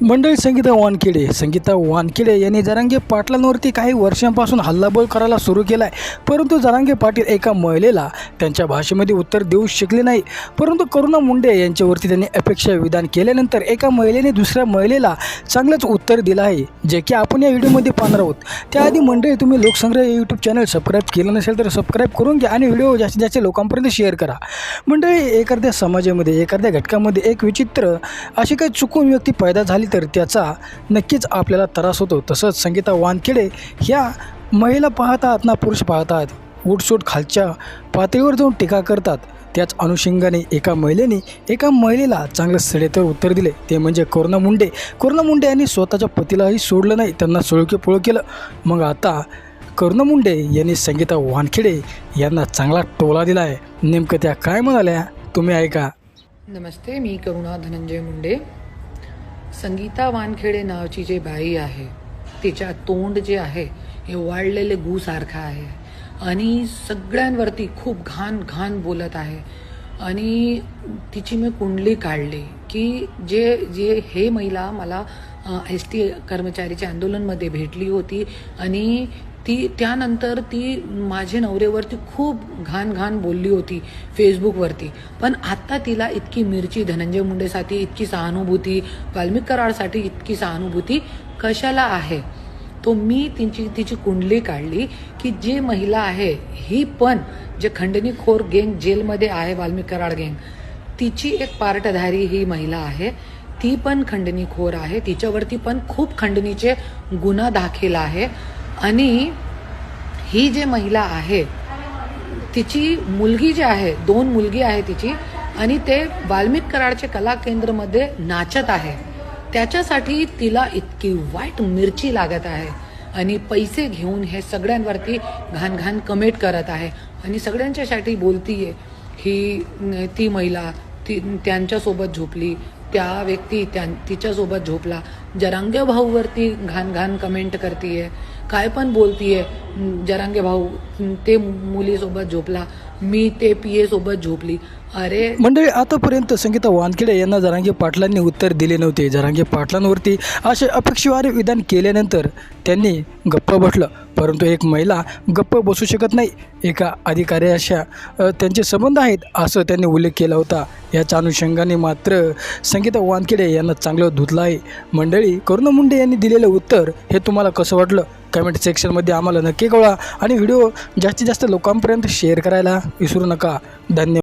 मंडळी संगीता वानखेडे. संगीता वानखेडे यांनी जरांगे पाटलांवरती काही वर्षांपासून हल्लाबोल करायला सुरू केला आहे परंतु जरांगे पाटील एका महिलेला त्यांच्या भाषेमध्ये उत्तर देऊ शकले नाही. परंतु करुणा मुंडे यांच्यावरती त्यांनी अपेक्षा विधान केल्यानंतर एका महिलेने दुसऱ्या महिलेला चांगलंच उत्तर दिलं आहे जे की आपण या व्हिडिओमध्ये पाहणार आहोत. त्याआधी मंडळी तुम्ही लोकसंग्रह यूट्यूब चॅनल सबस्क्राईब केलं नसेल तर सबस्क्राईब करून घ्या आणि व्हिडिओ जास्तीत जास्त लोकांपर्यंत शेअर करा. मंडळी एखाद्या समाजामध्ये एखाद्या घटकामध्ये एक विचित्र अशी काही चुकून व्यक्ती पैदा झाली तर त्याचा नक्कीच आपल्याला त्रास होतो. तसंच संगीता वानखेडे ह्या महिला पाहतात ना पुरुष पाहतात. उठसूट खालच्या पातळीवर जाऊन टीका करतात. त्याच अनुषंगाने एका महिलेने एका महिलेला चांगलं सडेतर उत्तर दिले. ते म्हणजे करुणा मुंडे. करुणा मुंडे यांनी स्वतःच्या पतीलाही सोडलं नाही. त्यांना सोळके पोळ केलं. मग आता करुणा मुंडे यांनी संगीता वानखेडे यांना चांगला टोला दिला आहे नेमकं त्या काय म्हणाल्या? तुम्ही ऐका. नमस्ते मी करुणा धनंजय मुंडे. संगीता वानखेडे नावची जे बाई आहे तिच्या तोंड जे आहे हे वाळलेले गूसारखं आहे. आणि सगळ्यांवरती खूप घाण घाण बोलत आहे. आणि तिची मी कुंडली काढली की जे जे हे महिला मला एस टी कर्मचारीच्या आंदोलनमध्ये भेटली होती आणि ती त्यानंतर ती माझ्या नवरेवरती खूप घाण घाण बोलली होती फेसबुकवरती. पण आत्ता तिला इतकी मिरची धनंजय मुंडेसाठी इतकी सहानुभूती वाल्मिक कराडसाठी इतकी सहानुभूती कशाला आहे? तो मी तिची तिची कुंडली काढली की जी महिला आहे ही पण जे खंडणीखोर गेंग जेलमध्ये आहे वाल्मिक कराड गेंग. तिची एक पार्टधारी ही महिला आहे ती पण खंडणीखोर आहे तिच्यावरती पण खूप खंडणीचे गुन्हा दाखल आहे. आणि ही जे महिला आहे तिची मुलगी जी आहे दोन मुलगी आहे तिची आणि ते वाल्मिक कराडचे कला केंद्रमध्ये नाचत आहे. त्याच्यासाठी तिला इतकी वाईट मिरची लागत आहे. आणि पैसे घेऊन हे सगळ्यांवरती घाण घाण कमेंट करत आहे. आणि सगळ्यांच्यासाठी बोलतीये ही ती महिला ती त्यांच्यासोबत झोपली त्या व्यक्ती त्या तिच्यासोबत झोपला जरांगे भाऊवरती घाण घाण कमेंट करतीये. काय पण बोलतीये. जरांगे भाऊ ते मुलीसोबत झोपला. मी ते पी सोबत झोपली. अरे मंडळी आतापर्यंत संगीता वानखेडे यांना जरांगे पाटलांनी उत्तर दिले नव्हते. जरांगे पाटलांवरती असे अपेक्षेवारे विधान केल्यानंतर त्यांनी गप्प बसलं. परंतु एक महिला गप्प बसू शकत नाही. एका अधिकाऱ्याशा त्यांचे संबंध आहेत असं त्यांनी उल्लेख केला होता. याच्या अनुषंगाने मात्र संगीता वानखेडे यांना चांगलं धुतलं आहे. मंडळी करुणा मुंडे यांनी दिलेलं उत्तर हे तुम्हाला कसं वाटलं? कमेंट सेक्शनमध्ये आम्हाला नक्की कळवा आणि व्हिडिओ जास्तीत जास्त लोकांपर्यंत शेअर करायला विसरू नका. धन्यवाद.